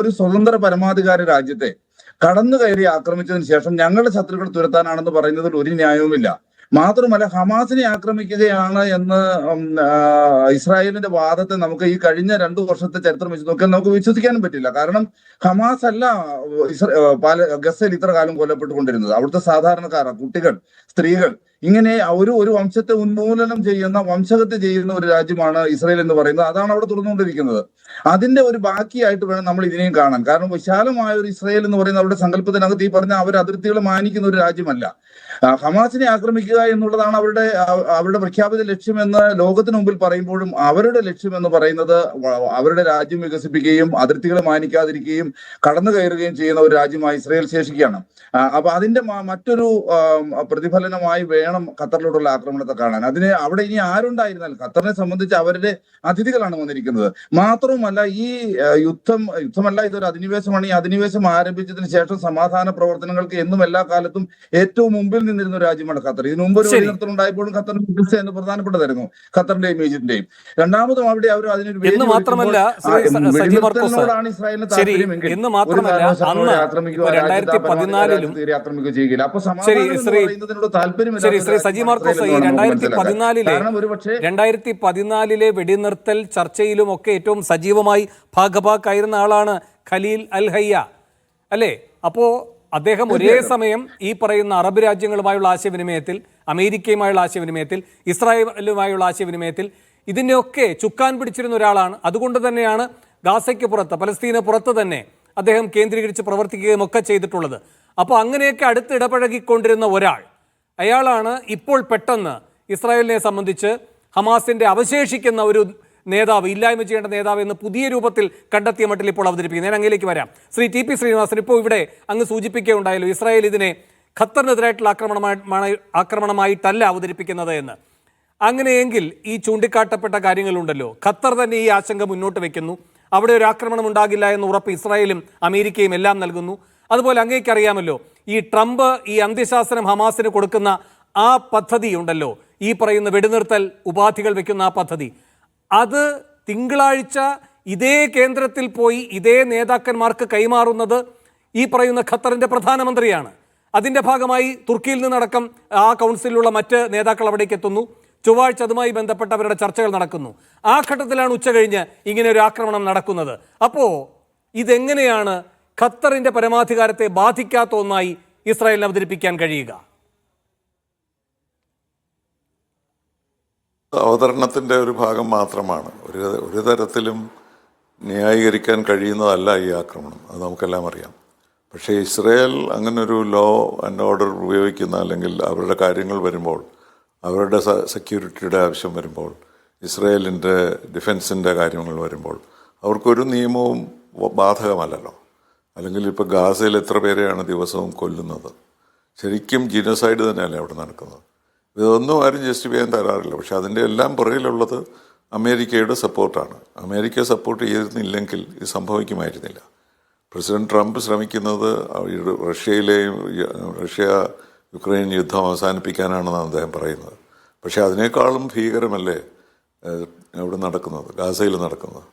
ഒരു സ്വതന്ത്ര പരമാധികാര രാജ്യത്തെ കടന്നു കയറി ആക്രമിച്ചതിന് ശേഷം ഞങ്ങളുടെ ശത്രുക്കൾ തുരത്താനാണെന്ന് പറയുന്നതിൽ ഒരു ന്യായവുമില്ല. മാത്രമല്ല ഹമാസിനെ ആക്രമിക്കുകയാണ് എന്ന് ഇസ്രായേലിന്റെ വാദത്തെ നമുക്ക് ഈ കഴിഞ്ഞ രണ്ടു വർഷത്തെ ചരിത്രം വെച്ച് നോക്കിയാൽ നമുക്ക് വിശ്വസിക്കാനും പറ്റില്ല. കാരണം ഹമാസ് അല്ല ഇസ്ര- ഇത്ര കാലം കൊല്ലപ്പെട്ടുകൊണ്ടിരുന്നത്. അവിടുത്തെ സാധാരണക്കാരാണ് കുട്ടികൾ സ്ത്രീകൾ. ഇങ്ങനെ ഒരു ഒരു വംശത്തെ ഉന്മൂലനം ചെയ്യുന്ന വംശഹത്യ ചെയ്യുന്ന ഒരു രാജ്യമാണ് ഇസ്രായേൽ എന്ന് പറയുന്നത്. അതാണ് അവിടെ തുറന്നുകൊണ്ടിരിക്കുന്നത് അതിന്റെ ഒരു ബാക്കിയായിട്ട് വേണം നമ്മൾ ഇതിനെയും കാണാൻ. കാരണം വിശാലമായ ഒരു ഇസ്രായേൽ എന്ന് പറയുന്ന അവരുടെ സങ്കല്പത്തിനകത്ത് ഈ പറഞ്ഞ അവർ അതിർത്തികൾ മാനിക്കുന്ന ഒരു രാജ്യമല്ല. ഹമാസിനെ ആക്രമിക്കുക എന്നുള്ളതാണ് അവരുടെ അവരുടെ പ്രഖ്യാപിത ലക്ഷ്യമെന്ന് ലോകത്തിന് മുമ്പിൽ പറയുമ്പോഴും അവരുടെ ലക്ഷ്യം എന്ന് പറയുന്നത് അവരുടെ രാജ്യം വികസിപ്പിക്കുകയും അതിർത്തികൾ മാനിക്കാതിരിക്കുകയും കടന്നു കയറുകയും ചെയ്യുന്ന ഒരു രാജ്യമായി ഇസ്രായേൽ ശേഷിക്കുകയാണ് അപ്പൊ അതിന്റെ മറ്റൊരു പ്രതിഫലനമായി വേണം ഖത്തറിലോട്ടുള്ള ആക്രമണത്തെ കാണാൻ. അതിന് അവിടെ ഇനി ആരുണ്ടായിരുന്നാൽ ഖത്തറിനെ സംബന്ധിച്ച് അവരുടെ അതിഥികളാണ് വന്നിരിക്കുന്നത്. മാത്രവുമല്ല ഈ യുദ്ധം യുദ്ധമല്ല ഇതൊരു അധിനിവേശമാണ്. ഈ അധിനിവേശം ആരംഭിച്ചതിന് ശേഷം സമാധാന പ്രവർത്തനങ്ങൾക്ക് എന്നും എല്ലാ കാലത്തും ഏറ്റവും മുമ്പിൽ നിന്നിരുന്ന ഒരു രാജ്യമാണ് ഖത്തർ. ഇതിനു മുമ്പ് ഒരു. വെടിനിർത്തൽ ഉണ്ടായപ്പോഴും ഖത്തറിന് ചികിത്സ എന്ന് പ്രധാനപ്പെട്ടതായിരുന്നു ഖത്തറിന്റെയും ഈജിപ്തിന്റെയും. രണ്ടാമതും അവിടെ അവർ അതിനൊരു മാത്രമല്ല വെടിനിർത്തലിനോടാണ് ഇസ്രായേലിന് താല്പര്യമെങ്കിൽ എന്ന് മാത്രമല്ല ആക്രമിക്കുകയോ ചെയ്യുകയില്ല. അപ്പൊ സമാധാനം താല്പര്യമില്ല പറയുന്നതിനോട് ശരി സജി മാർക്കോസ് ഈ രണ്ടായിരത്തി പതിനാലിലെ രണ്ടായിരത്തി പതിനാലിലെ വെടിനിർത്തൽ ചർച്ചയിലും ഒക്കെ ഏറ്റവും സജീവമായി ഭാഗഭാക്കായിരുന്ന ആളാണ് ഖലീൽ അൽ ഹയ്യ. അല്ലേ? അപ്പോ അദ്ദേഹം ഒരേ സമയം ഈ പറയുന്ന അറബ് രാജ്യങ്ങളുമായുള്ള ആശയവിനിമയത്തിൽ അമേരിക്കയുമായുള്ള ആശയവിനിമയത്തിൽ ഇസ്രായേലുമായുള്ള ആശയവിനിമയത്തിൽ ഇതിനെയൊക്കെ ചുക്കാൻ പിടിച്ചിരുന്ന ഒരാളാണ്. അതുകൊണ്ട് തന്നെയാണ് ഗാസയ്ക്ക് പുറത്ത് പലസ്തീന പുറത്ത് തന്നെ അദ്ദേഹം കേന്ദ്രീകരിച്ച് പ്രവർത്തിക്കുകയും ഒക്കെ ചെയ്തിട്ടുള്ളത്. അപ്പോൾ അങ്ങനെയൊക്കെ അടുത്ത് ഇടപഴകിക്കൊണ്ടിരുന്ന ഒരാൾ അയാളാണ് ഇപ്പോൾ പെട്ടെന്ന് ഇസ്രായേലിനെ സംബന്ധിച്ച് ഹമാസിന്റെ അവശേഷിക്കുന്ന ഒരു നേതാവ് ഇല്ലായ്മ ചെയ്യേണ്ട നേതാവ് എന്ന് പുതിയ രൂപത്തിൽ കണ്ടെത്തിയ മട്ടിൽ ഇപ്പോൾ അവതരിപ്പിക്കുന്നത് ഞാൻ അങ്ങയിലേക്ക് വരാം. ശ്രീ ടി പി ശ്രീനിവാസൻ ഇപ്പോൾ ഇവിടെ അങ്ങ് സൂചിപ്പിക്കുകയുണ്ടായല്ലോ ഇസ്രായേൽ ഇതിനെ ഖത്തറിനെതിരായിട്ടുള്ള ആക്രമണമായി ആക്രമണമായിട്ടല്ല അവതരിപ്പിക്കുന്നത് എന്ന്. അങ്ങനെയെങ്കിൽ ഈ ചൂണ്ടിക്കാട്ടപ്പെട്ട കാര്യങ്ങളുണ്ടല്ലോ. ഖത്തർ തന്നെ ഈ ആശങ്ക മുന്നോട്ട് വയ്ക്കുന്നു അവിടെ ഒരു ആക്രമണം ഉണ്ടാകില്ല എന്ന് ഉറപ്പ് ഇസ്രായേലും അമേരിക്കയും എല്ലാം നൽകുന്നു. അതുപോലെ അങ്ങേക്കറിയാമല്ലോ ഈ ട്രംപ് ഈ അന്ത്യശാസനം ഹമാസിന് കൊടുക്കുന്ന ആ പദ്ധതി ഉണ്ടല്ലോ ഈ പറയുന്ന വെടിനിർത്തൽ ഉപാധികൾ വെക്കുന്ന ആ പദ്ധതി. അത് തിങ്കളാഴ്ച ഇതേ കേന്ദ്രത്തിൽ പോയി ഇതേ നേതാക്കന്മാർക്ക് കൈമാറുന്നത് ഈ പറയുന്ന ഖത്തറിന്റെ പ്രധാനമന്ത്രിയാണ്. അതിന്റെ ഭാഗമായി തുർക്കിയിൽ നിന്നടക്കം ആ കൗൺസിലുള്ള മറ്റ് നേതാക്കൾ അവിടേക്ക് എത്തുന്നു. ചൊവ്വാഴ്ച അതുമായി ബന്ധപ്പെട്ട അവരുടെ ചർച്ചകൾ നടക്കുന്നു. ആ ഘട്ടത്തിലാണ് ഉച്ച കഴിഞ്ഞ് ഇങ്ങനെ ഒരു ആക്രമണം നടക്കുന്നത്. അപ്പോൾ ഇതെങ്ങനെയാണ് ഖത്തറിന്റെ പരമാധികാരത്തെ ബാധിക്കാത്ത ഒന്നായി ഇസ്രായേലിന് അവതരിപ്പിക്കാൻ കഴിയുക. അവതരണത്തിന്റെ ഒരു ഭാഗം മാത്രമാണ്. ഒരു ഒരു തരത്തിലും ന്യായീകരിക്കാൻ കഴിയുന്നതല്ല ഈ ആക്രമണം. അത് നമുക്കെല്ലാം അറിയാം. പക്ഷേ ഇസ്രയേൽ അങ്ങനൊരു ലോ ആൻഡ് ഓർഡർ ഉപയോഗിക്കുന്ന അല്ലെങ്കിൽ അവരുടെ കാര്യങ്ങൾ വരുമ്പോൾ അവരുടെ സെക്യൂരിറ്റിയുടെ ആവശ്യം വരുമ്പോൾ ഇസ്രയേലിന്റെ ഡിഫൻസിന്റെ കാര്യങ്ങൾ വരുമ്പോൾ അവർക്കൊരു നിയമവും ബാധകമല്ലല്ലോ. അല്ലെങ്കിൽ ഇപ്പോൾ ഗാസയിൽ എത്ര പേരെയാണ് ദിവസവും കൊല്ലുന്നത്? ശരിക്കും ജീനോസൈഡ് തന്നെയല്ലേ അവിടെ നടക്കുന്നത്? ഇതൊന്നും ആരും ജസ്റ്റിഫൈ ചെയ്യാൻ തരാറില്ല പക്ഷെ അതിന്റെ എല്ലാം പുറകിലുള്ളത് അമേരിക്കയുടെ സപ്പോർട്ടാണ്. അമേരിക്ക സപ്പോർട്ട് ചെയ്തിരുന്നില്ലെങ്കിൽ ഇത് സംഭവിക്കുമായിരുന്നില്ല. പ്രസിഡന്റ് ട്രംപ് ശ്രമിക്കുന്നത് റഷ്യയിലെയും റഷ്യ യുക്രൈൻ യുദ്ധം അവസാനിപ്പിക്കാനാണെന്നാണ് അദ്ദേഹം പറയുന്നത്. പക്ഷേ അതിനേക്കാളും ഭീകരമല്ലേ അവിടെ നടക്കുന്നത് ഗാസയിൽ നടക്കുന്നത്?